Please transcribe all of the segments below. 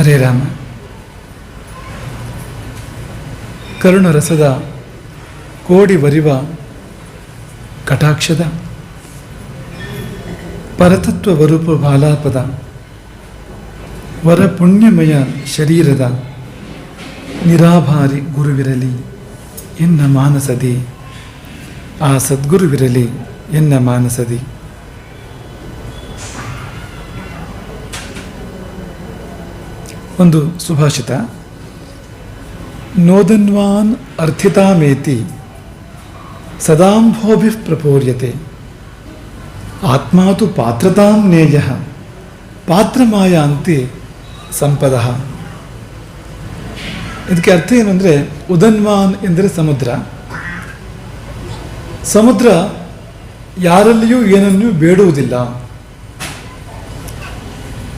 ಹರೇ ರಾಮ. ಕರುಣರಸದ ಕೋಡಿ ವರಿವ ಕಟಾಕ್ಷದ. ಪರತತ್ವ ವರೂಪ ಬಾಲಾಪದ. ವರ ಪುಣ್ಯಮಯ ಶರೀರದ ನಿರಾಭಾರಿ ಗುರುವಿರಲಿ ಎನ್ನ ಮಾನಸದಿ. ಆ ಸದ್ಗುರುವಿರಲಿ ಎನ್ನ ಮಾನಸದಿ. ಒಂದು ಸುಭಾಷಿತ. ನೋದನ್ವಾನ್ ಅರ್ಥಿತಾಮೇತಿ ಸದಾಂಭೋಭಿ ಪ್ರಪೂರ್ಯತೆ. ಆತ್ಮಾತು ಪಾತ್ರತಾಂ ನೇಯ ಪಾತ್ರಮಾಯಾಂತಿ ಸಂಪದ. ಇದಕ್ಕೆ ಅರ್ಥ ಏನು ಉದನ್ವಾನ್ ಎಂದರೆ ಸಮುದ್ರ. ಸಮುದ್ರ ಯಾರಲ್ಲಿಯೂ ಏನನ್ನೂ ಬೇಡುವುದಿಲ್ಲ.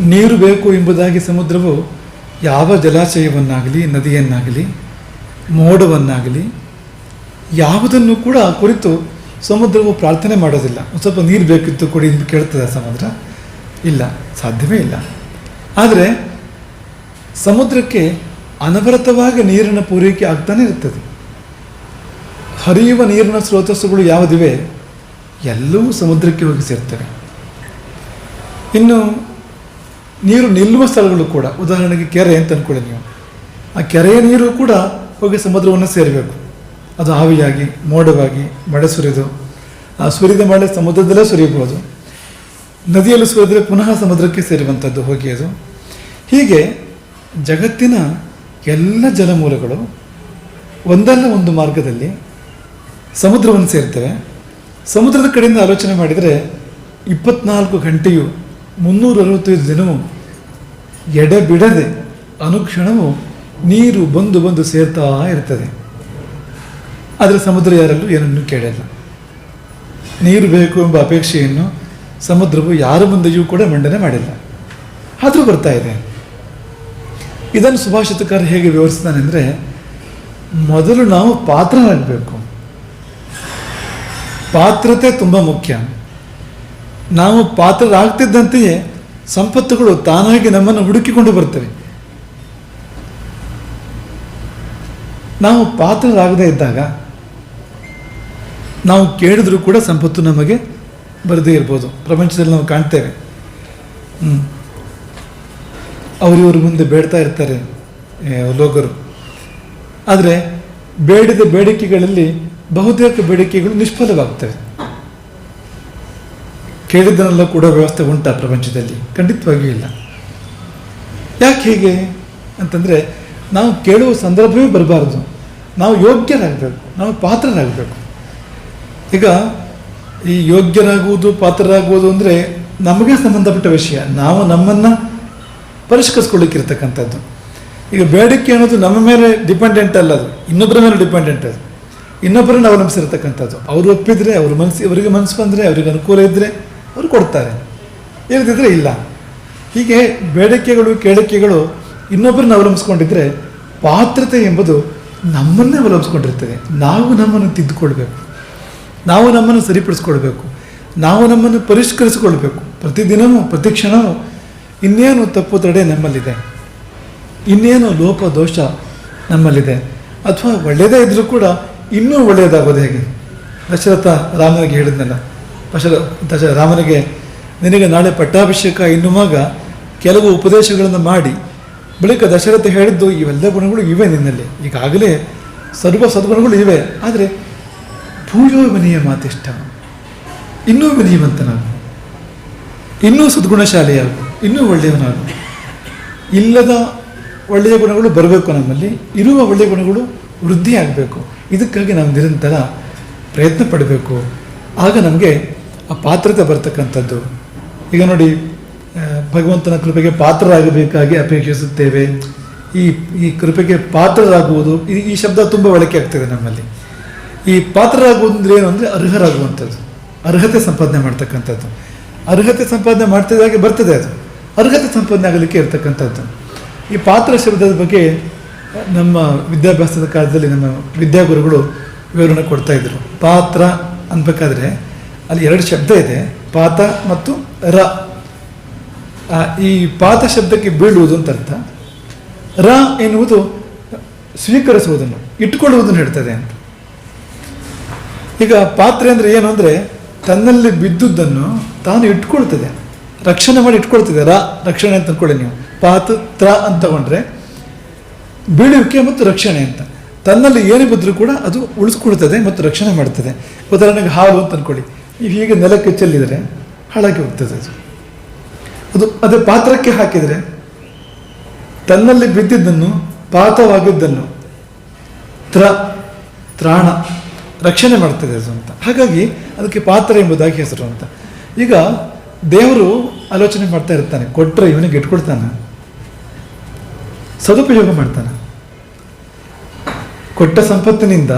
ನೀರು ಬೇಕು ಎಂಬುದಾಗಿ ಸಮುದ್ರವು ಯಾವ ಜಲಾಶಯವನ್ನಾಗಲಿ, ನದಿಯನ್ನಾಗಲಿ, ಮೋಡವನ್ನಾಗಲಿ, ಯಾವುದನ್ನು ಕೂಡ ಕುರಿತು ಸಮುದ್ರವು ಪ್ರಾರ್ಥನೆ ಮಾಡೋದಿಲ್ಲ. ಒಂದು ಸ್ವಲ್ಪ ನೀರು ಬೇಕಿತ್ತು ಕೊಡಿ ಅಂತ ಕೇಳ್ತದೆ ಸಮುದ್ರ. ಇಲ್ಲ, ಸಾಧ್ಯವೇ ಇಲ್ಲ. ಆದರೆ ಸಮುದ್ರಕ್ಕೆ ಅನವರತವಾಗಿ ನೀರಿನ ಪೂರೈಕೆ ಆಗ್ತಾನೆ ಇರ್ತದೆ. ಹರಿಯುವ ನೀರಿನ ಸ್ರೋತಸ್ಸುಗಳು ಯಾವುದಿವೆ? ಎಲ್ಲವೂ ಸಮುದ್ರಕ್ಕೆ ಹೋಗಿ ಸೇರ್ತವೆ. ಇನ್ನು ನೀರು ನಿಲ್ಲುವ ಸ್ಥಳಗಳು ಕೂಡ. ಉದಾಹರಣೆಗೆ ಕೆರೆ ಅಂತ ಅಂದ್ಕೊಳ್ಳಿ ನೀವು. ಆ ಕೆರೆಯ ನೀರು ಕೂಡ ಹೋಗಿ ಸಮುದ್ರವನ್ನು ಸೇರಬೇಕು. ಅದು ಆವಿಯಾಗಿ ಮೋಡವಾಗಿ, ಮಳೆ ಸುರಿದು. ಆ ಸುರಿದ ಮಳೆ ಸಮುದ್ರದಲ್ಲೇ ಸುರಿಯಬಹುದು ನದಿಯಲ್ಲಿ ಸುರಿದರೆ ಪುನಃ ಸಮುದ್ರಕ್ಕೆ ಸೇರುವಂಥದ್ದು ಹೋಗಿ ಅದು. ಹೀಗೆ ಜಗತ್ತಿನ ಎಲ್ಲ ಜಲಮೂಲಗಳು ಒಂದಲ್ಲ ಒಂದು ಮಾರ್ಗದಲ್ಲಿ ಸಮುದ್ರವನ್ನು ಸೇರ್ತವೆ. ಸಮುದ್ರದ ಕಡೆಯಿಂದ ಆಲೋಚನೆ ಮಾಡಿದರೆ ಇಪ್ಪತ್ನಾಲ್ಕು ಗಂಟೆಯು ಮುನ್ನೂರ ಅರವತ್ತೈದು ದಿನವೂ ಎಡೆಬಿಡದೆ ಅನುಕ್ಷಣವು ನೀರು ಬಂದು ಬಂದು ಸೇರ್ತಾ ಇರ್ತದೆ. ಆದರೆ ಸಮುದ್ರ ಯಾರಲ್ಲೂ ಏನನ್ನು ಕೇಳಲ್ಲ. ನೀರು ಬೇಕು ಎಂಬ ಅಪೇಕ್ಷೆಯನ್ನು ಸಮುದ್ರವು ಯಾರ ಮುಂದೆಯೂ ಕೂಡ ಮಂಡನೆ ಮಾಡಿಲ್ಲ. ಆದರೂ ಬರ್ತಾ ಇದೆ. ಇದನ್ನು ಸುಭಾಷಿತಕಾರ ಹೇಗೆ ವಿವರಿಸ್ತಾನೆ ಅಂದರೆ, ಮೊದಲು ನಾವು ಪಾತ್ರರಾಗಬೇಕು. ಪಾತ್ರತೆ ತುಂಬ ಮುಖ್ಯ. ನಾವು ಪಾತ್ರರಾಗ್ತಿದ್ದಂತೆಯೇ ಸಂಪತ್ತುಗಳು ತಾನಾಗಿ ನಮ್ಮನ್ನು ಹುಡುಕಿಕೊಂಡು ಬರ್ತವೆ. ನಾವು ಪಾತ್ರರಾಗದೇ ಇದ್ದಾಗ ನಾವು ಕೇಳಿದರೂ ಕೂಡ ಸಂಪತ್ತು ನಮಗೆ ಬರದೇ ಇರ್ಬೋದು. ಪ್ರಪಂಚದಲ್ಲಿ ನಾವು ಕಾಣ್ತೇವೆ. ಅವರಿವ್ರ ಮುಂದೆ ಬೇಡ್ತಾ ಇರ್ತಾರೆ ಲೋಕರು. ಆದರೆ ಬೇಡಿದ ಬೇಡಿಕೆಗಳಲ್ಲಿ ಬಹುತೇಕ ಬೇಡಿಕೆಗಳು ನಿಷ್ಫಲವಾಗ್ತವೆ. ಕೇಳಿದ್ದನ್ನೆಲ್ಲ ಕೂಡ ವ್ಯವಸ್ಥೆ ಉಂಟಾ ಪ್ರಪಂಚದಲ್ಲಿ? ಖಂಡಿತವಾಗಿಯೂ ಇಲ್ಲ. ಯಾಕೆ ಹೀಗೆ ಅಂತಂದರೆ, ನಾವು ಕೇಳುವ ಸಂದರ್ಭವೇ ಬರಬಾರ್ದು. ನಾವು ಯೋಗ್ಯರಾಗಬೇಕು, ನಾವು ಪಾತ್ರರಾಗಬೇಕು. ಈಗ ಈ ಯೋಗ್ಯರಾಗುವುದು, ಪಾತ್ರರಾಗುವುದು ಅಂದರೆ ನಮಗೆ ಸಂಬಂಧಪಟ್ಟ ವಿಷಯ. ನಾವು ನಮ್ಮನ್ನು ಪರಿಷ್ಕರಿಸ್ಕೊಳ್ಳಿಕ್ಕಿರ್ತಕ್ಕಂಥದ್ದು. ಈಗ ಬೇಡಿಕೆ ಅನ್ನೋದು ನಮ್ಮ ಮೇಲೆ ಡಿಪೆಂಡೆಂಟ್ ಅಲ್ಲ ಅದು. ಇನ್ನೊಬ್ಬರ ಮೇಲೆ ಡಿಪೆಂಡೆಂಟ್ ಅದು. ಇನ್ನೊಬ್ಬರನ್ನು ಅವಲಂಬಿಸಿರ್ತಕ್ಕಂಥದ್ದು. ಅವರು ಒಪ್ಪಿದರೆ, ಅವ್ರ ಮನಸ್ಸು, ಅವರಿಗೆ ಮನಸ್ಸು ಬಂದರೆ, ಅವರಿಗೆ ಅನುಕೂಲ ಇದ್ದರೆ ಅವರು ಕೊಡ್ತಾರೆ. ಇಲ್ಲದಿದ್ದರೆ ಇಲ್ಲ. ಹೀಗೆ ಬೇಡಿಕೆಗಳು, ಕೇಳಿಕೆಗಳು ಇನ್ನೊಬ್ಬರನ್ನ ಅವಲಂಬಿಸ್ಕೊಂಡಿದ್ರೆ ಪಾತ್ರತೆ ಎಂಬುದು ನಮ್ಮನ್ನೇ ಅವಲಂಬಿಸ್ಕೊಂಡಿರ್ತದೆ. ನಾವು ನಮ್ಮನ್ನು ತಿದ್ದುಕೊಳ್ಬೇಕು. ನಾವು ನಮ್ಮನ್ನು ಸರಿಪಡಿಸ್ಕೊಳ್ಬೇಕು. ನಾವು ನಮ್ಮನ್ನು ಪರಿಷ್ಕರಿಸಿಕೊಳ್ಬೇಕು. ಪ್ರತಿದಿನವೂ ಪ್ರತಿ ಕ್ಷಣವೂ ಇನ್ನೇನು ತಪ್ಪು ತಡೆ ನಮ್ಮಲ್ಲಿದೆ? ಇನ್ನೇನು ಲೋಪ, ದೋಷ ನಮ್ಮಲ್ಲಿದೆ? ಅಥವಾ ಒಳ್ಳೆಯದೇ ಇದ್ದರೂ ಕೂಡ ಇನ್ನೂ ಒಳ್ಳೆಯದಾಗೋದು ಹೇಗೆ? ದಶರಥ ರಾಮನಿಗೆ ಹೇಳಿದ್ನಲ್ಲ ದಶರ ದಶ, ರಾಮನಿಗೆ, ನಿನಗೆ ನಾಳೆ ಪಟ್ಟಾಭಿಷೇಕ ಎನ್ನುವಾಗ ಕೆಲವು ಉಪದೇಶಗಳನ್ನು ಮಾಡಿ, ಬಳಿಕ ದಶರಥ ಹೇಳಿದ್ದು, ಇವೆಲ್ಲ ಗುಣಗಳು ಇವೆ ನಿನ್ನಲ್ಲಿ. ಈಗಾಗಲೇ ಸರ್ವ ಸದ್ಗುಣಗಳು ಇವೆ. ಆದರೆ ಭೂಯೋ ವಿನಿಯ ಮಾತಿಷ್ಟ. ಇನ್ನೂ ವಿನಯವಂತನಾಗು. ಇನ್ನೂ ಸದ್ಗುಣಶಾಲಿಯಾಗು. ಇನ್ನೂ ಒಳ್ಳೆಯವನಾಗು. ಇಲ್ಲದ ಒಳ್ಳೆಯ ಗುಣಗಳು ಬರಬೇಕು ನಮ್ಮಲ್ಲಿ. ಇರುವ ಒಳ್ಳೆಯ ಗುಣಗಳು ವೃದ್ಧಿಯಾಗಬೇಕು. ಇದಕ್ಕಾಗಿ ನಾವು ನಿರಂತರ ಪ್ರಯತ್ನ ಪಡಬೇಕು. ಆಗ ನಮಗೆ ಆ ಪಾತ್ರತೆ ಬರ್ತಕ್ಕಂಥದ್ದು. ಈಗ ನೋಡಿ ಭಗವಂತನ ಕೃಪೆಗೆ ಪಾತ್ರರಾಗಬೇಕಾಗಿ ಅಪೇಕ್ಷಿಸುತ್ತೇವೆ. ಈ ಈ ಕೃಪೆಗೆ ಪಾತ್ರರಾಗುವುದು, ಈ ಈ ಶಬ್ದ ತುಂಬ ಬಳಕೆ ಆಗ್ತದೆ ನಮ್ಮಲ್ಲಿ. ಈ ಪಾತ್ರರಾಗುವುದು ಏನು ಅಂದರೆ ಅರ್ಹರಾಗುವಂಥದ್ದು. ಅರ್ಹತೆ ಸಂಪಾದನೆ ಮಾಡ್ತಕ್ಕಂಥದ್ದು. ಅರ್ಹತೆ ಸಂಪಾದನೆ ಮಾಡ್ತಿದ್ದಾಗೆ ಬರ್ತದೆ ಅದು. ಅರ್ಹತೆ ಸಂಪಾದನೆ ಆಗಲಿಕ್ಕೆ ಇರ್ತಕ್ಕಂಥದ್ದು. ಈ ಪಾತ್ರ ಶಬ್ದದ ಬಗ್ಗೆ, ನಮ್ಮ ವಿದ್ಯಾಭ್ಯಾಸದ ಕಾಲದಲ್ಲಿ ನಮ್ಮ ವಿದ್ಯಾಗುರುಗಳು ವಿವರಣೆ ಕೊಡ್ತಾ ಇದ್ರು. ಪಾತ್ರ ಅನ್ಬೇಕಾದ್ರೆ ಅಲ್ಲಿ ಎರಡು ಶಬ್ದ ಇದೆ, ಪಾತ ಮತ್ತು ರ. ಈ ಪಾತ ಶಬ್ದಕ್ಕೆ ಬೀಳುವುದು ಅಂತ ಅರ್ಥ. ರ ಎನ್ನುವುದು ಸ್ವೀಕರಿಸುವುದನ್ನು, ಇಟ್ಟುಕೊಳ್ಳುವುದನ್ನು ಹೇಳ್ತದೆ ಅಂತ. ಈಗ ಪಾತ್ರೆ ಅಂದರೆ ಏನು ಅಂದರೆ ತನ್ನಲ್ಲಿ ಬಿದ್ದುದನ್ನು ತಾನು ಇಟ್ಕೊಳ್ತದೆ ರಕ್ಷಣೆ ಮಾಡಿ ಇಟ್ಕೊಳ್ತದೆ ರ, ರಕ್ಷಣೆ ಅಂತ ಅಂದ್ಕೊಳ್ಳಿ ನೀವು. ಪಾತ್, ತ್ರ ಅಂತ ತಗೊಂಡ್ರೆ ಬೀಳುವಿಕೆ ಮತ್ತು ರಕ್ಷಣೆ ಅಂತ. ತನ್ನಲ್ಲಿ ಏನೇ ಬಿದ್ದರೂ ಕೂಡ ಅದು ಉಳಿಸ್ಕೊಳ್ತದೆ ಮತ್ತು ರಕ್ಷಣೆ ಮಾಡ್ತದೆ. ಉದಾಹರಣೆಗೆ ಹಾಲು ಅಂತ ಅಂದ್ಕೊಳ್ಳಿ ನೀವು ಹೀಗೆ ನೆಲಕ್ಕೆ ಚೆಲ್ಲಿದರೆ ಹಾಳಾಗಿ ಹೋಗ್ತದೆ ಅದು. ಅದು ಅದೇ ಪಾತ್ರಕ್ಕೆ ಹಾಕಿದರೆ ತನ್ನಲ್ಲಿ ಬಿದ್ದಿದ್ದನ್ನು, ಪಾತವಾಗಿದ್ದನ್ನು ತ್ರ, ತ್ರಾಣ ರಕ್ಷಣೆ ಮಾಡ್ತದೆ ಅದು ಅಂತ. ಹಾಗಾಗಿ ಅದಕ್ಕೆ ಪಾತ್ರ ಎಂಬುದಾಗಿ ಹೆಸರು ಅಂತ. ಈಗ ದೇವರು ಆಲೋಚನೆ ಮಾಡ್ತಾ ಇರ್ತಾನೆ ಕೊಟ್ಟರೆ ಇವನಿಗೆ ಇಟ್ಕೊಡ್ತಾನೆ ಸದುಪಯೋಗ ಮಾಡ್ತಾನೆ. ಕೊಟ್ಟ ಸಂಪತ್ತಿನಿಂದ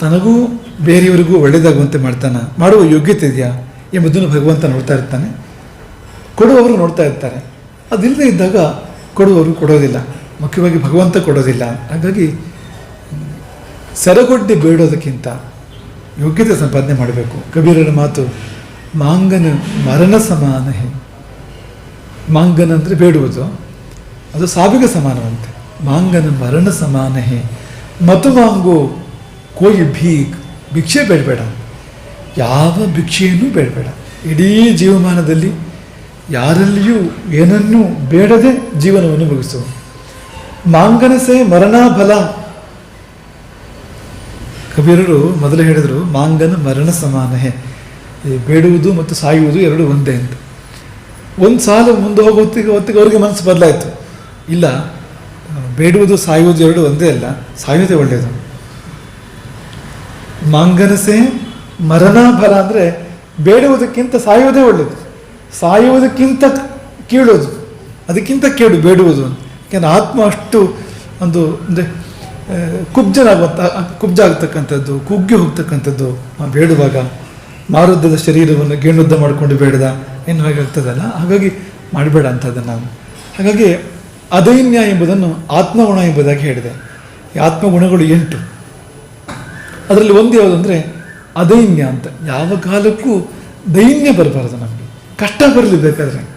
ತನಗೂ ಬೇರೆಯವರಿಗೂ ಒಳ್ಳೆಯದಾಗುವಂತೆ ಮಾಡ್ತಾನೆ, ಮಾಡುವ ಯೋಗ್ಯತೆ ಇದೆಯಾ ಎಂಬುದನ್ನು ಭಗವಂತ ನೋಡ್ತಾ ಇರ್ತಾನೆ. ಕೊಡುವವರು ನೋಡ್ತಾ ಇರ್ತಾರೆ. ಅದಿಲ್ಲದೆ ಇದ್ದಾಗ ಕೊಡುವವರು ಕೊಡೋದಿಲ್ಲ. ಮುಖ್ಯವಾಗಿ ಭಗವಂತ ಕೊಡೋದಿಲ್ಲ. ಹಾಗಾಗಿ ಸರಗೊಡ್ಡಿ ಬೇಡೋದಕ್ಕಿಂತ ಯೋಗ್ಯತೆ ಸಂಪಾದನೆ ಮಾಡಬೇಕು. ಕಬೀರನ ಮಾತು, ಮಾಂಗನ ಮರಣ ಸಮಾನ ಮಾಂಗನ ಅಂದರೆ ಬೇಡುವುದು. ಅದು ಸಾವಿಗೆ ಸಮಾನವಂತೆ. ಮಾಂಗನ ಮರಣ ಸಮಾನ ಹೇ. ಮತು ಮಾಂಗೋ ಕೋಯಿ ಭೀಕ್ ಭಿಕ್ಷೆ ಬೇಡಬೇಡ. ಯಾವ ಭಿಕ್ಷೆಯನ್ನು ಬೇಡಬೇಡ. ಇಡೀ ಜೀವಮಾನದಲ್ಲಿ ಯಾರಲ್ಲಿಯೂ ಏನನ್ನೂ ಬೇಡದೆ ಜೀವನವನ್ನು ಮುಗಿಸು. ಮಾಂಗನಸೆ ಮರಣಾಬಲ. ಕಬೀರರು ಮೊದಲು ಹೇಳಿದರು, ಮಾಂಗನ ಮರಣ ಸಮಾನಹೆ. ಬೇಡುವುದು ಮತ್ತು ಸಾಯುವುದು ಎರಡು ಒಂದೇ ಅಂತ. ಒಂದು ಸಾಲು ಮುಂದೆ ಹೋಗೋ ಹೊತ್ತಿಗೆ ಹೊತ್ತಿಗೆ ಅವ್ರಿಗೆ ಮನಸ್ಸು ಬದಲಾಯಿತು. ಇಲ್ಲ, ಬೇಡುವುದು, ಸಾಯುವುದು ಎರಡು ಒಂದೇ ಅಲ್ಲ. ಸಾಯುವುದೇ ಒಳ್ಳೆಯದು. ಮಾಂಗನಸೆ ಬಲ ಅಂದರೆ ಬೇಡುವುದಕ್ಕಿಂತ ಸಾಯುವುದೇ ಒಳ್ಳೆಯದು ಸಾಯುವುದಕ್ಕಿಂತ ಕೀಳೋದು, ಅದಕ್ಕಿಂತ ಕೇಳು ಬೇಡುವುದು ಯಾಕೆಂದರೆ ಆತ್ಮ ಅಷ್ಟು ಒಂದು ಅಂದರೆ ಕುಬ್ಜನಾಗುವಂಥ ಕುಬ್ಜ ಆಗ್ತಕ್ಕಂಥದ್ದು ಕುಗ್ಗಿ ಹೋಗ್ತಕ್ಕಂಥದ್ದು. ಬೇಡುವಾಗ ಮಾರುದ್ದದ ಶರೀರವನ್ನು ಗೇಣುದ್ದ ಮಾಡಿಕೊಂಡು ಬೇಡದ. ಏನು ಹಾಗಾಗ್ತದಲ್ಲ ಹಾಗಾಗಿ ಮಾಡಬೇಡ ಅಂಥದ್ದನ್ನು ನಾನು. ಹಾಗಾಗಿ ಅದೈನ್ಯ ಎಂಬುದನ್ನು ಆತ್ಮಗುಣ ಎಂಬುದಾಗಿ ಹೇಳಿದೆ. ಈ ಆತ್ಮಗುಣಗಳು ಎಂಟು. ಅದರಲ್ಲಿ ಒಂದು ಯಾವುದು ಅಂದರೆ ಅದೈನ್ಯ ಅಂತ. ಯಾವ ಕಾಲಕ್ಕೂ ದೈನ್ಯ ಬರಬಾರದು ನಮಗೆ. ಕಷ್ಟ ಬರಲಿ ಬೇಕಾದರೆ.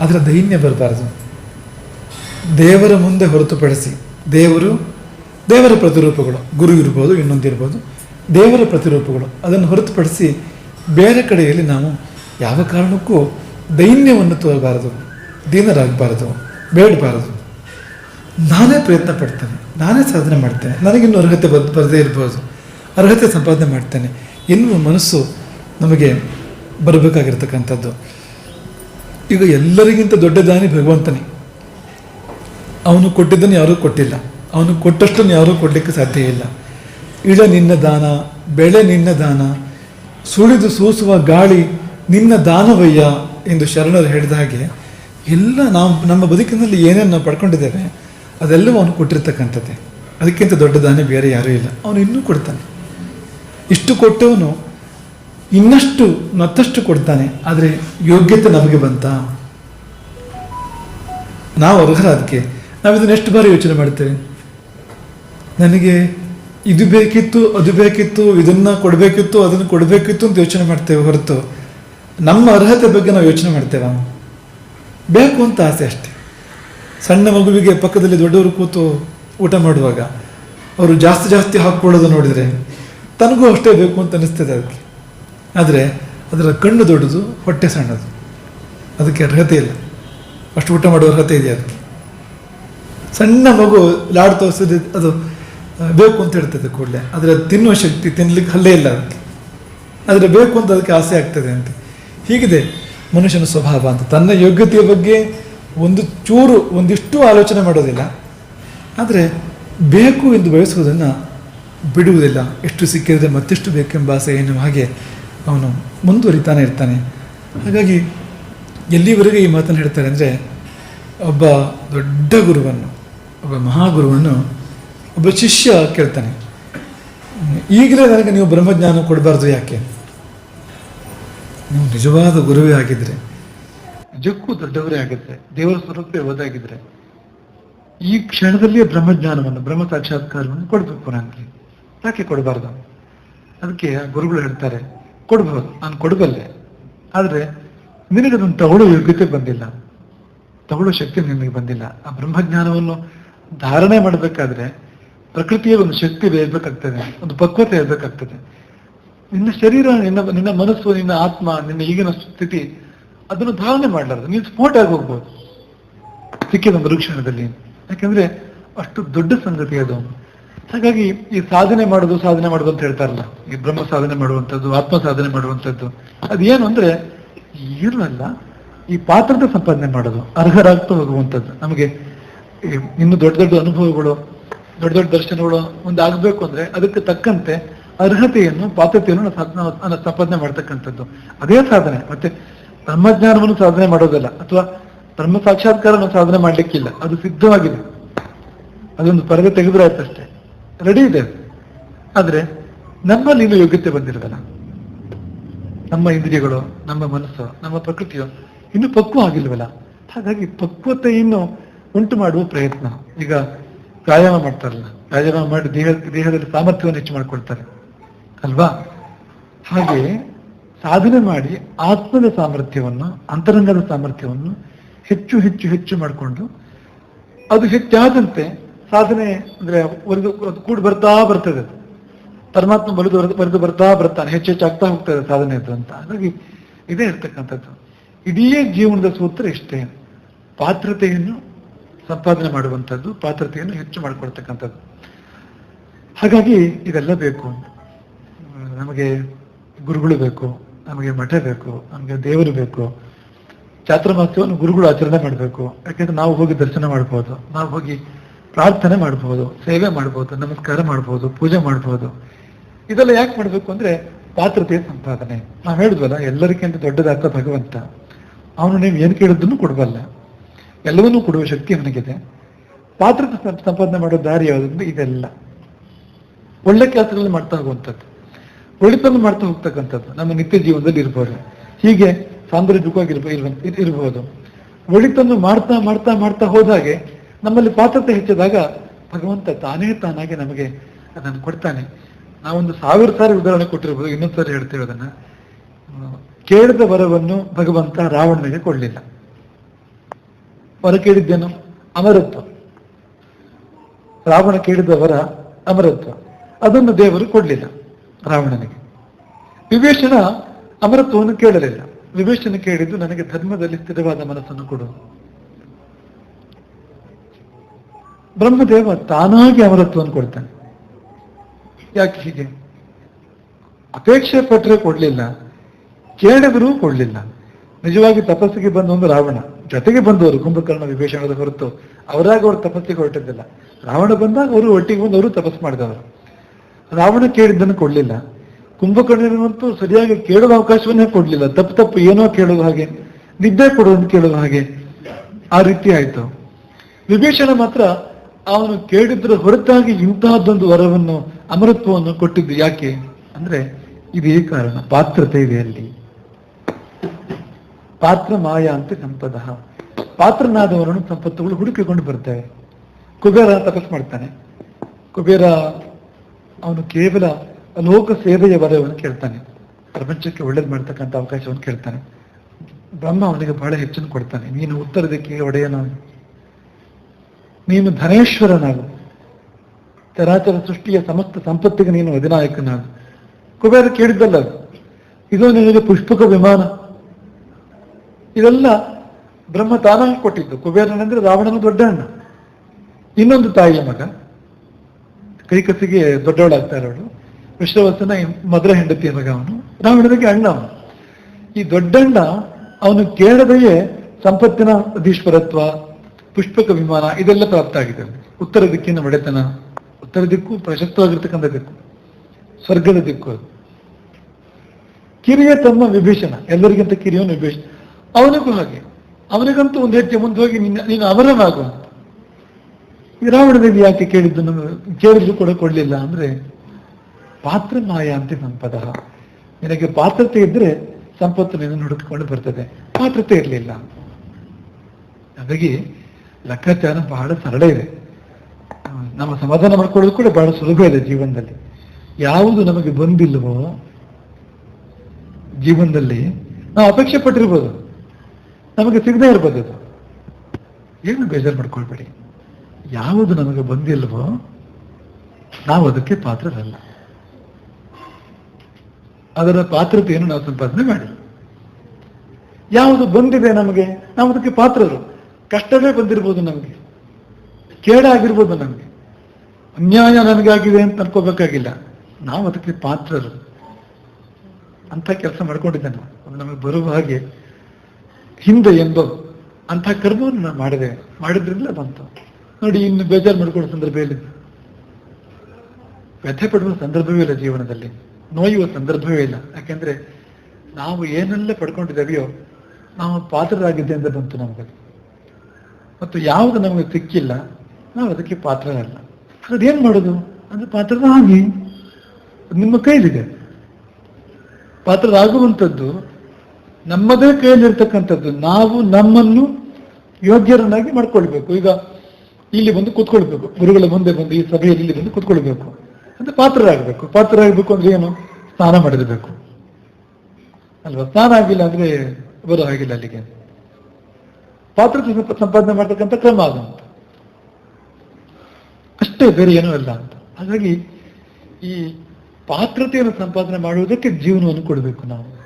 ಅದರ ದೈನ್ಯ ಬರಬಾರದು. ದೇವರ ಮುಂದೆ ಹೊರತುಪಡಿಸಿ ದೇವರು, ದೇವರ ಪ್ರತಿರೂಪಗಳು, ಗುರು ಇರ್ಬೋದು ಇನ್ನೊಂದಿರ್ಬೋದು ದೇವರ ಪ್ರತಿರೂಪಗಳು, ಅದನ್ನು ಹೊರತುಪಡಿಸಿ ಬೇರೆ ಕಡೆಯಲ್ಲಿ ನಾವು ಯಾವ ಕಾರಣಕ್ಕೂ ದೈನ್ಯವನ್ನು ತೋರಬಾರದು, ದೀನರಾಗಬಾರದು, ಬೇಡಬಾರದು. ನಾನೇ ಪ್ರಯತ್ನ ಪಡ್ತೇನೆ, ನಾನೇ ಸಾಧನೆ ಮಾಡ್ತೇನೆ, ನನಗಿನ್ನೂ ಅರ್ಹತೆ ಬದ್ ಬರದೇ ಇರ್ಬೋದು, ಅರ್ಹತೆ ಸಂಪಾದನೆ ಮಾಡ್ತೇನೆ, ಎನ್ನುವ ಮನಸ್ಸು ನಮಗೆ ಬರಬೇಕಾಗಿರ್ತಕ್ಕಂಥದ್ದು. ಈಗ ಎಲ್ಲರಿಗಿಂತ ದೊಡ್ಡ ದಾನಿ ಭಗವಂತನೇ. ಅವನು ಕೊಟ್ಟಿದ್ದನ್ನು ಯಾರೂ ಕೊಟ್ಟಿಲ್ಲ, ಅವನು ಕೊಟ್ಟಷ್ಟನ್ನು ಯಾರೂ ಕೊಡಲಿಕ್ಕೆ ಸಾಧ್ಯ ಇಲ್ಲ. ಇಳ ನಿನ್ನ ದಾನ, ಬೆಳೆ ನಿನ್ನ ದಾನ, ಸುಳಿದು ಸೂಸುವ ಗಾಳಿ ನಿನ್ನ ದಾನವಯ್ಯ ಎಂದು ಶರಣರು ಹೇಳಿದ ಹಾಗೆ ಎಲ್ಲ ನಾವು, ನಮ್ಮ ಬದುಕಿನಲ್ಲಿ ಏನೇನು ನಾವು ಪಡ್ಕೊಂಡಿದ್ದೇವೆ ಅದೆಲ್ಲವೂ ಅವನು ಕೊಟ್ಟಿರ್ತಕ್ಕಂಥದ್ದೇ. ಅದಕ್ಕಿಂತ ದೊಡ್ಡ ದಾನ ಬೇರೆ ಯಾರೂ ಇಲ್ಲ. ಅವನು ಇನ್ನೂ ಕೊಡ್ತಾನೆ. ಇಷ್ಟು ಕೊಟ್ಟವನು ಇನ್ನಷ್ಟು ಮತ್ತಷ್ಟು ಕೊಡ್ತಾನೆ. ಆದರೆ ಯೋಗ್ಯತೆ ನಮಗೆ ಬಂತ? ನಾವು ಅರ್ಹರ ಅದಕ್ಕೆ ನಾವು ಇದನ್ನು ಎಷ್ಟು ಬಾರಿ ಯೋಚನೆ ಮಾಡ್ತೇವೆ? ನನಗೆ ಇದು ಬೇಕಿತ್ತು, ಅದು ಬೇಕಿತ್ತು, ಇದನ್ನ ಕೊಡಬೇಕಿತ್ತು, ಅದನ್ನು ಕೊಡಬೇಕಿತ್ತು ಅಂತ ಯೋಚನೆ ಮಾಡ್ತೇವೆ ಹೊರತು ನಮ್ಮ ಅರ್ಹತೆ ಬಗ್ಗೆ ನಾವು ಯೋಚನೆ ಮಾಡ್ತೇವೆ? ಬೇಕು ಅಂತ ಆಸೆ ಅಷ್ಟೆ. ಸಣ್ಣ ಮಗುವಿಗೆ ಪಕ್ಕದಲ್ಲಿ ದೊಡ್ಡವರು ಕೂತು ಊಟ ಮಾಡುವಾಗ, ಅವರು ಜಾಸ್ತಿ ಜಾಸ್ತಿ ಹಾಕ್ಕೊಳ್ಳೋದು ನೋಡಿದರೆ ತನಗೂ ಅಷ್ಟೇ ಬೇಕು ಅಂತ ಅನಿಸ್ತದೆ ಅದಕ್ಕೆ. ಆದರೆ ಅದರ ಕಣ್ಣು ದೊಡ್ಡದು, ಹೊಟ್ಟೆ ಸಣ್ಣದು. ಅದಕ್ಕೆ ಅರ್ಹತೆ ಇಲ್ಲ. ಅಷ್ಟು ಊಟ ಮಾಡುವ ಅರ್ಹತೆ ಇದೆ ಅದಕ್ಕೆ? ಸಣ್ಣ ಮಗು ಲಾಡ್ ತೋರಿಸಿದ ಅದು ಬೇಕು ಅಂತ ಹೇಳ್ತದೆ ಕೂಡಲೇ. ಆದರೆ ತಿನ್ನುವ ಶಕ್ತಿ ತಿನ್ನಲಿಕ್ಕೆ ಅಲ್ಲೇ ಇಲ್ಲ ಅದಕ್ಕೆ. ಆದರೆ ಬೇಕು ಅಂತ ಅದಕ್ಕೆ ಆಸೆ ಆಗ್ತದೆ ಅಂತ. ಹೀಗಿದೆ ಮನುಷ್ಯನ ಸ್ವಭಾವ ಅಂತ. ತನ್ನ ಯೋಗ್ಯತೆಯ ಬಗ್ಗೆ ಒಂದು ಚೂರು, ಒಂದಿಷ್ಟು ಆಲೋಚನೆ ಮಾಡೋದಿಲ್ಲ. ಆದರೆ ಬೇಕು ಎಂದು ಬಯಸುವುದನ್ನು ಬಿಡುವುದಿಲ್ಲ. ಎಷ್ಟು ಸಿಕ್ಕಿದರೆ ಮತ್ತೆಷ್ಟು ಬೇಕೆಂಬ ಆಸೆ ಎನ್ನುವ ಹಾಗೆ ಅವನು ಮುಂದುವರಿತಾನೆ ಇರ್ತಾನೆ. ಹಾಗಾಗಿ ಎಲ್ಲಿವರೆಗೆ ಈ ಮಾತನ್ನು ಹೇಳ್ತಾರೆ ಅಂದರೆ ಒಬ್ಬ ದೊಡ್ಡ ಗುರುವನ್ನು, ಒಬ್ಬ ಮಹಾಗುರುವನ್ನು ಒಬ್ಬ ಶಿಷ್ಯ ಕೇಳ್ತಾನೆ. ಈಗಲೇ ನನಗೆ ನೀವು ಬ್ರಹ್ಮಜ್ಞಾನ ಕೊಡಬಾರ್ದು ಯಾಕೆ? ನೀವು ನಿಜವಾದ ಗುರುವೇ ಆಗಿದ್ರೆ. ನಿಜಕ್ಕೂ ದೊಡ್ಡವರೇ ಆಗಿದ್ರೆ ದೇವರ ಸ್ವರೂಪ ಓದಾಗಿದ್ರೆ ಈ ಕ್ಷಣದಲ್ಲಿಯೇ ಬ್ರಹ್ಮಜ್ಞಾನವನ್ನು, ಬ್ರಹ್ಮ ಸಾಕ್ಷಾತ್ಕಾರವನ್ನು ಕೊಡ್ಬೇಕು ನನಗೆ ಯಾಕೆ ಕೊಡಬಾರ್ದು? ಅದಕ್ಕೆ ಗುರುಗಳು ಹೇಳ್ತಾರೆ, ಕೊಡ್ಬೋದು, ನಾನು ಕೊಡಬಲ್ಲೆ. ಆದರೆ ನಿನಗೆ ಅದನ್ನು ತಗೊಳ್ಳೋ ಯೋಗ್ಯತೆ ಬಂದಿಲ್ಲ. ತಗೊಳ್ಳೋ ಶಕ್ತಿ ನಿನಗೆ ಬಂದಿಲ್ಲ. ಆ ಬ್ರಹ್ಮಜ್ಞಾನವನ್ನು ಧಾರಣೆ ಮಾಡಬೇಕಾದ್ರೆ ಪ್ರಕೃತಿಯ ಒಂದು ಶಕ್ತಿ ಇರಬೇಕಾಗ್ತದೆ ಒಂದು ಪಕ್ವತೆ ಇರಬೇಕಾಗ್ತದೆ. ನಿನ್ನ ಶರೀರ, ನಿನ್ನ ನಿನ್ನ ಮನಸ್ಸು, ನಿನ್ನ ಆತ್ಮ, ನಿನ್ನ ಈಗಿನ ಸ್ಥಿತಿ ಅದನ್ನು ಧಾರಣೆ ಮಾಡಲಾರದು. ನೀವು ಸ್ಫೋಟ ಆಗಿ ಹೋಗ್ಬೋದು. ಸಿಕ್ಕಿದ ಮರುಕ್ಷಣದಲ್ಲಿ ಯಾಕಂದ್ರೆ ಅಷ್ಟು ದೊಡ್ಡ ಸಂಗತಿ ಅದು. ಹಾಗಾಗಿ ಈ ಸಾಧನೆ ಮಾಡೋದು ಸಾಧನೆ ಮಾಡೋದು ಅಂತ ಹೇಳ್ತಾರಲ್ಲ. ಈ ಬ್ರಹ್ಮ ಸಾಧನೆ ಮಾಡುವಂಥದ್ದು, ಆತ್ಮ ಸಾಧನೆ ಮಾಡುವಂಥದ್ದು. ಅದೇನು ಅಂದ್ರೆ ಏನಲ್ಲ ಈ ಪಾತ್ರದ ಸಂಪಾದನೆ ಮಾಡೋದು, ಅರ್ಹರಾಗ್ತಾ ಹೋಗುವಂಥದ್ದು. ನಮಗೆ ಇನ್ನು ದೊಡ್ಡ ದೊಡ್ಡ ಅನುಭವಗಳು, ದೊಡ್ಡ ದೊಡ್ಡ ದರ್ಶನಗಳು ಒಂದು ಆಗ್ಬೇಕು ಅಂದ್ರೆ ಅದಕ್ಕೆ ತಕ್ಕಂತೆ ಅರ್ಹತೆಯನ್ನು, ಪಾತ್ರತೆಯನ್ನು ಸಂಪಾದನೆ ಮಾಡ್ತಕ್ಕಂಥದ್ದು. ಅದೇ ಸಾಧನೆ. ಮತ್ತೆ ಬ್ರಹ್ಮಜ್ಞಾನವನ್ನು ಸಾಧನೆ ಮಾಡೋದಲ್ಲ, ಅಥವಾ ಬ್ರಹ್ಮ ಸಾಕ್ಷಾತ್ಕಾರವನ್ನು ಸಾಧನೆ ಮಾಡ್ಲಿಕ್ಕಿಲ್ಲ, ಅದು ಸಿದ್ಧವಾಗಿದೆ. ಅದೊಂದು ಪರದೆ ತೆಗೆದ್ರೆ ಆಯ್ತಷ್ಟೇ ರೆಡಿ ಇದೆ. ಆದ್ರೆ ನಮ್ಮಲ್ಲಿ ಇನ್ನು ಯೋಗ್ಯತೆ ಬಂದಿರಲ್ಲ ನಮ್ಮ ಇಂದ್ರಿಯಗಳು, ನಮ್ಮ ಮನಸ್ಸು, ನಮ್ಮ ಪ್ರಕೃತಿಯು ಇನ್ನು ಪಕ್ವ ಆಗಿಲ್ವಲ್ಲ? ಹಾಗಾಗಿ ಪಕ್ವತೆಯನ್ನು ಉಂಟು ಮಾಡುವ ಪ್ರಯತ್ನ. ಈಗ ವ್ಯಾಯಾಮ ಮಾಡ್ತಾರಲ್ಲ, ವ್ಯಾಯಾಮ ಮಾಡಿ ದೇಹ, ದೇಹದಲ್ಲಿ ಸಾಮರ್ಥ್ಯವನ್ನು ಹೆಚ್ಚು ಮಾಡ್ಕೊಳ್ತಾರೆ. ಅಲ್ವಾ? ಹಾಗೆ ಸಾಧನೆ ಮಾಡಿ ಆತ್ಮದ ಸಾಮರ್ಥ್ಯವನ್ನು, ಅಂತರಂಗದ ಸಾಮರ್ಥ್ಯವನ್ನು ಹೆಚ್ಚು ಹೆಚ್ಚು ಹೆಚ್ಚು ಮಾಡಿಕೊಂಡು ಅದು ಹೆಚ್ಚಾದಂತೆ ಸಾಧನೆ ಅಂದ್ರೆ ಒರೆದು ಕೂಡಿ ಬರ್ತಾ ಬರ್ತದೆ. ಪರಮಾತ್ಮ ಬರೆದು ಬರೆದು ಬರ್ತಾ ಬರ್ತಾನೆ, ಹೆಚ್ಚು ಹೆಚ್ಚು ಆಗ್ತಾ ಹೋಗ್ತದೆ ಸಾಧನೆ ಅದು ಅಂತ. ಹಾಗಾಗಿ ಇದೇ ಇರ್ತಕ್ಕಂಥದ್ದು. ಇಡೀ ಜೀವನದ ಸೂತ್ರ ಇಷ್ಟೇ. ಪಾತ್ರತೆಯನ್ನು ಸಂಪಾದನೆ ಮಾಡುವಂಥದ್ದು, ಪಾತ್ರತೆಯನ್ನು ಹೆಚ್ಚು ಮಾಡಿಕೊಳ್ತಕ್ಕಂಥದ್ದು ಹಾಗಾಗಿ ಇದೆಲ್ಲ ಬೇಕು ನಮಗೆ ಗುರುಗಳು ಬೇಕು. ನಮಗೆ ಮಠ ಬೇಕು, ನಮಗೆ ದೇವರು ಬೇಕು, ಚಾತುರ್ಮಾಸ್ಯವನ್ನು ಗುರುಗಳು ಆಚರಣೆ ಮಾಡಬೇಕು. ಯಾಕೆಂದ್ರೆ ನಾವು ಹೋಗಿ ದರ್ಶನ ಮಾಡಬಹುದು ನಾವು ಹೋಗಿ ಪ್ರಾರ್ಥನೆ ಮಾಡಬಹುದು ಸೇವೆ ಮಾಡಬಹುದು ನಮಸ್ಕಾರ ಮಾಡಬಹುದು ಪೂಜೆ ಮಾಡಬಹುದು ಇದೆಲ್ಲ ಯಾಕೆ ಮಾಡಬೇಕು ಅಂದ್ರೆ ಪಾತ್ರತೆಯ ಸಂಪಾದನೆ. ನಾವು ಹೇಳಿದ್ವಲ್ಲ, ಎಲ್ಲರಿಗಿಂತ ದೊಡ್ಡದಾದ ಭಗವಂತ. ಅವನು ನೀವು ಏನು ಕೇಳಿದ್ದನ್ನು ಕೊಡಬಲ್ಲ ಎಲ್ಲವನ್ನೂ ಕೊಡುವ ಶಕ್ತಿ ಅವನಿಗಿದೆ. ಪಾತ್ರತೆ ಸಂಪಾದನೆ ಮಾಡೋ ದಾರಿ ಯಾವುದಂದ್ರೆ ಇದೆಲ್ಲ. ಒಳ್ಳೆ ಕೆಲಸಗಳಲ್ಲಿ ಮಾಡ್ತಾ ಹೋಗುವಂಥದ್ದು. ಒಳಿತನ್ನು ಮಾಡ್ತಾ ಹೋಗ್ತಕ್ಕಂಥದ್ದು ನಮ್ಮ ನಿತ್ಯ ಜೀವನದಲ್ಲಿ ಇರ್ಬೋದು. ಹೀಗೆ ಇರ್- ಇರ್ಬೋದು. ಒಳಿತನ್ನು ಮಾಡ್ತಾ ಮಾಡ್ತಾ ಮಾಡ್ತಾ ಹೋದಾಗೆ ನಮ್ಮಲ್ಲಿ ಪಾತ್ರತೆ ಹೆಚ್ಚಿದಾಗ ಭಗವಂತ ತಾನೇ ತಾನಾಗಿ ನಮಗೆ ಅದನ್ನು ಕೊಡ್ತಾನೆ. ನಾವೊಂದು ಸಾವಿರ ಸಾರಿ ಉದಾಹರಣೆ ಕೊಟ್ಟಿರ್ಬೋದು, ಇನ್ನೊಂದು ಸಾರಿ ಹೇಳ್ತೇವೆ ಅದನ್ನ. ಕೇಳಿದ ವರವನ್ನು ಭಗವಂತ ರಾವಣನಿಗೆ ಕೊಡಲಿಲ್ಲ. ವರ ಕೇಳಿದ್ದೇನು? ಅಮರತ್ವ. ರಾವಣ ಕೇಳಿದ ವರ ಅಮರತ್ವ. ಅದನ್ನು ದೇವರು ಕೊಡಲಿಲ್ಲ. ರಾವಣನಿಗೆ. ವಿವೇಚನ ಅಮರತ್ವವನ್ನು ಕೇಳಲಿಲ್ಲ. ವಿವೇಚನ ಕೇಳಿದ್ದು, ನನಗೆ ಧರ್ಮದಲ್ಲಿ ಸ್ಥಿರವಾದ ಮನಸ್ಸನ್ನು ಕೊಡು. ಬ್ರಹ್ಮದೇವ ತಾನಾಗಿ ಅಮರತ್ವವನ್ನು ಕೊಡ್ತಾನೆ. ಯಾಕೆ ಹೀಗೆ? ಅಪೇಕ್ಷೆ ಪಟ್ಟರೆ ಕೊಡ್ಲಿಲ್ಲ, ಕೇಳಿದರೂ ಕೊಡ್ಲಿಲ್ಲ. ನಿಜವಾಗಿ ತಪಸ್ಸಿಗೆ ಬಂದ ಒಂದು ರಾವಣ, ಜೊತೆಗೆ ಬಂದವರು ಕುಂಭಕರ್ಣ ವಿಭೀಷಣದ ಹೊರತು ಅವರಾಗ ಅವರು ತಪಸ್ಸಿಗೆ ಹೊರಟಿದ್ದಿಲ್ಲ. ರಾವಣ ಬಂದಾಗ ಅವರು ಒಟ್ಟಿಗೆ ಬಂದು ಅವರು ತಪಸ್ಸು ಮಾಡಿದವರು. ರಾವಣ ಕೇಳಿದ್ದನ್ನು ಕೊಡ್ಲಿಲ್ಲ. ಕುಂಭಕರ್ಣನಂತೂ ಸರಿಯಾಗಿ ಕೇಳುವ ಅವಕಾಶವನ್ನೇ ಕೊಡ್ಲಿಲ್ಲ. ತಪ್ಪು ತಪ್ಪು ಏನೋ ಕೇಳುವ ಹಾಗೆ, ನಿದ್ದೆ ಕೊಡುವಂತ ಕೇಳುವ ಹಾಗೆ ಆ ರೀತಿ ಆಯ್ತು. ವಿಭೀಷಣ ಮಾತ್ರ ಅವನು ಕೇಳಿದ್ರ ಹೊರತಾಗಿ ಇಂತಹದ್ದೊಂದು ವರವನ್ನು, ಅಮರತ್ವವನ್ನು ಕೊಟ್ಟಿದ್ದು ಯಾಕೆ? ಅಂದ್ರೆ ಇದೇ ಕಾರಣ? ಪಾತ್ರತೆ ಇದೆ ಅಲ್ಲಿ. ಪಾತ್ರ ಮಾಯ ಅಂತ ಸಂಪದ. ಪಾತ್ರನಾದವರನ್ನು ಸಂಪತ್ತುಗಳು ಹುಡುಕಿಕೊಂಡು ಬರ್ತವೆ. ಕುಬೇರ ತಪಸ್ ಮಾಡ್ತಾನೆ. ಕುಬೇರ ಅವನು ಕೇವಲ ಲೋಕ ಸೇವೆಯ ವರವನ್ನು ಕೇಳ್ತಾನೆ. ಪ್ರಪಂಚಕ್ಕೆ ಒಳ್ಳೇದು ಮಾಡ್ತಕ್ಕಂಥ ಅವಕಾಶವನ್ನು ಕೇಳ್ತಾನೆ. ಬ್ರಹ್ಮ ಅವನಿಗೆ ಬಹಳ ಹೆಚ್ಚನ್ನು ಕೊಡ್ತಾನೆ. ನೀನು ಉತ್ತರ ದಿಕ್ಕಿಗೆ ಒಡೆಯನಾಗು ನೀನು ಧನೇಶ್ವರನಾಗು. ಚರಾಚರ ಸೃಷ್ಟಿಯ ಸಮಸ್ತ ಸಂಪತ್ತಿಗೆ ನೀನು ಅಧಿನಾಯಕನಾಗು. ಕುಬೇರ ಕೇಳಿದ್ದಲ್ಲ. ಇದು ನಿನಗೆ ಪುಷ್ಪಕ ವಿಮಾನ. ಇದೆಲ್ಲ ಬ್ರಹ್ಮ ತಾನಾಗಿ ಕೊಟ್ಟಿದ್ದು. ಕುಬೇರನಂದ್ರೆ ರಾವಣನ ದೊಡ್ಡ ಅಣ್ಣ. ಇನ್ನೊಂದು ತಾಯಿಯ ಮಗ. ಕೈಕಸಿಗೆ ದೊಡ್ಡವಳಾಗ್ತಾ ಇರೋಳು. ವಿಶ್ವವಸನ ಮದ್ರ ಹೆಂಡತಿ ಮಗ ಅವನು. ರಾವಣನಿಗೆ ಅಣ್ಣ ಅವನು. ಈ ದೊಡ್ಡಣ್ಣ ಅವನು ಕೇಳದೆಯೇ ಸಂಪತ್ತಿನ ಅಧೀಶ್ವರತ್ವ, ಪುಷ್ಪಕ ವಿಮಾನ ಇದೆಲ್ಲ ಪ್ರಾಪ್ತ ಆಗಿದೆ. ಉತ್ತರ ದಿಕ್ಕಿನ ಒಡೆತನ, ಉತ್ತರ ದಿಕ್ಕು ಪ್ರಶಸ್ತವಾಗಿರ್ತಕ್ಕಂಥ ದಿಕ್ಕು, ಸ್ವರ್ಗದ ದಿಕ್ಕು ಅದು. ಕಿರಿಯ ತಮ್ಮ ವಿಭೀಷಣ, ಎಲ್ಲರಿಗಿಂತ ಕಿರಿಯವನು ವಿಭೀಷಣ. ಅವನಿಗೂ ಹಾಗೆ. ಅವನಿಗಂತೂ ಒಂದು ಹೆಜ್ಜೆ ಮುಂದೆ ಹೋಗಿ ನೀನು ಅವರನಾಗು ರಾವಣನಿಗೆ ಯಾಕೆ ಕೇಳಿದ್ದು ಕೇಳಿದ್ರು ಕೂಡ ಕೊಡ್ಲಿಲ್ಲ ಅಂದ್ರೆ ಪಾತ್ರ ಮಾಯ ಅಂತ ಸಂಪದ. ನಿನಗೆ ಪಾತ್ರತೆ ಇದ್ರೆ ಸಂಪತ್ತು ನಿನ್ನನ್ನು ಹುಡುಕಿಕೊಂಡು ಬರ್ತದೆ. ಪಾತ್ರತೆ ಇರಲಿಲ್ಲ. ಹಾಗಾಗಿ ಲೆಕ್ಕಾಚಾರ ಬಹಳ ಸರಳ ಇದೆ. ನಮ್ಮ ಸಮಾಧಾನ ಮಾಡ್ಕೊಳ್ಳೋದು ಕೂಡ ಬಹಳ ಸುಲಭ ಇದೆ ಜೀವನದಲ್ಲಿ. ಯಾವುದು ನಮಗೆ ಬಂದಿಲ್ಲವೋ ಜೀವನದಲ್ಲಿ ನಾವು ಅಪೇಕ್ಷೆ ಪಟ್ಟಿರ್ಬೋದು. ನಮಗೆ ಸಿಗದೇ ಇರ್ಬೋದು ಅದು. ಏನು ಬೇಜಾರು ಮಾಡ್ಕೊಳ್ಬೇಡಿ. ಯಾವುದು ನಮಗೆ ಬಂದಿಲ್ವೋ, ನಾವು ಅದಕ್ಕೆ ಪಾತ್ರರಲ್ಲ. ಅದರ ಪಾತ್ರತೆಯನ್ನು ನಾವು ಸಂಪಾದನೆ ಮಾಡಿ ಯಾವುದು ಬಂದಿದೆ ನಮಗೆ, ನಾವು ಅದಕ್ಕೆ ಪಾತ್ರರು. ಕಷ್ಟವೇ ಬಂದಿರ್ಬೋದು ನಮಗೆ, ಕೇಡಾಗಿರ್ಬೋದು ನಮಗೆ. ಅನ್ಯಾಯ ನನಗಾಗಿದೆ ಅಂತ ಅನ್ಕೋಬೇಕಾಗಿಲ್ಲ. ನಾವು ಅದಕ್ಕೆ ಪಾತ್ರರು. ಅಂತ ಕೆಲಸ ಮಾಡ್ಕೊಂಡಿದ್ದೇನೆ ಅದು ನಮಗೆ ಬರುವ ಹಾಗೆ ಹಿಂದೆ ಎಂಬ ಅಂಥ ಕರ್ಮವನ್ನು ನಾವು ಮಾಡಿದೆ, ಮಾಡಿದ್ರಿಂದ ಬಂತು. ನೋಡಿ, ಇನ್ನು ಬೇಜಾರು ಮಾಡ್ಕೊಳ್ಳೋ ಸಂದರ್ಭ ಇಲ್ಲ. ವ್ಯಥೆ ಪಡುವ ಸಂದರ್ಭವೇ ಇಲ್ಲ ಜೀವನದಲ್ಲಿ. ನೋಯುವ ಸಂದರ್ಭವೇ ಇಲ್ಲ. ಯಾಕೆಂದ್ರೆ, ನಾವು ಏನೆಲ್ಲ ಪಡ್ಕೊಂಡಿದ್ದೇವೆಯೋ, ನಾವು ಪಾತ್ರರಾಗಿದ್ದೆ ಅಂತ ಬಂತು ನಮಗೆ. ಮತ್ತು ಯಾವುದು ನಮಗೆ ಸಿಕ್ಕಿಲ್ಲ, ನಾವು ಅದಕ್ಕೆ ಪಾತ್ರರಲ್ಲ. ಏನು ಮಾಡೋದು? ಅದು ಪಾತ್ರರಾಗಿ. ಅದು ನಿಮ್ಮ ಕೈಲಿದೆ. ಪಾತ್ರರಾಗುವಂಥದ್ದು ನಮ್ಮದೇ ಕೈಯಲ್ಲಿರ್ತಕ್ಕಂಥದ್ದು. ನಾವು ನಮ್ಮನ್ನು ಯೋಗ್ಯರನ್ನಾಗಿ ಮಾಡ್ಕೊಳ್ಬೇಕು. ಈಗ ಇಲ್ಲಿ ಬಂದು ಕೂತ್ಕೊಳ್ಬೇಕು. ಗುರುಗಳ ಮುಂದೆ ಬಂದು, ಈ ಸಭೆಯಲ್ಲಿ ಇಲ್ಲಿ ಬಂದು ಕೂತ್ಕೊಳ್ಬೇಕು. ಅಂತ ಪಾತ್ರರಾಗಬೇಕು. ಪಾತ್ರರಾಗಬೇಕು ಅಂದ್ರೆ ಏನು? ಸ್ನಾನ ಮಾಡಿರಬೇಕು. ಅಲ್ವಾ? ಸ್ನಾನ ಆಗಿಲ್ಲ ಅಂದ್ರೆ ಬರೋ ಹಾಗಿಲ್ಲ ಅಲ್ಲಿಗೆ. ಪಾತ್ರ ಸಂಪ- ಸಂಪಾದನೆ ಮಾಡ್ತಕ್ಕಂಥ ಕ್ರಮ ಅದು ಅಷ್ಟೇ, ಬೇರೆ ಏನೂ ಅಲ್ಲ ಅಂತ. ಹಾಗಾಗಿ ಈ ಪಾತ್ರತೆಯನ್ನು ಸಂಪಾದನೆ ಮಾಡುವುದಕ್ಕೆ ಜೀವನವನ್ನು ಕೊಡಬೇಕು ನಾವು.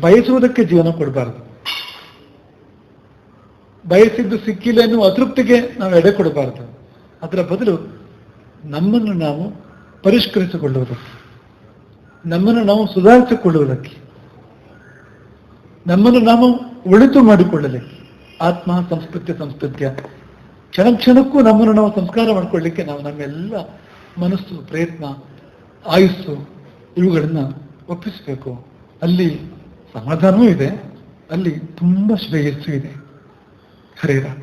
ಬಯಸುವುದಕ್ಕೆ ಜೀವನ ಕೊಡಬಾರದು. ಬಯಸಿದ್ದು ಸಿಕ್ಕಿಲ್ಲ ಎನ್ನುವ ಅತೃಪ್ತಿಗೆ ನಾವು ಎಡೆ ಕೊಡಬಾರದು. ಅದರ ಬದಲು ನಮ್ಮನ್ನು ನಾವು ಪರಿಷ್ಕರಿಸಿಕೊಳ್ಳುವುದಕ್ಕೆ ನಮ್ಮನ್ನು ನಾವು ಸುಧಾರಿಸಿಕೊಳ್ಳುವುದಕ್ಕೆ. ನಮ್ಮನ್ನು ನಾವು ಒಳಿತು ಮಾಡಿಕೊಳ್ಳಲಿಕ್ಕೆ. ಆತ್ಮ, ಸಂಸ್ಕೃತಿ, ಸಂಸ್ಕೃತಿಯ ಕ್ಷಣ ಕ್ಷಣಕ್ಕೂ ನಮ್ಮನ್ನು ನಾವು ಸಂಸ್ಕಾರ ಮಾಡಿಕೊಳ್ಳಲಿಕ್ಕೆ ನಾವು ನಮ್ಮೆಲ್ಲ ಮನಸ್ಸು, ಪ್ರಯತ್ನ, ಆಯುಸ್ಸು ಇವುಗಳನ್ನ ಒಪ್ಪಿಸಬೇಕು. ಅಲ್ಲಿ ಸಮಾಧಾನವೂ ಇದೆ. ಅಲ್ಲಿ ತುಂಬ ಶ್ರೇಯಸ್ಸು ಇದೆ. ಹರೇ ರಾಮ್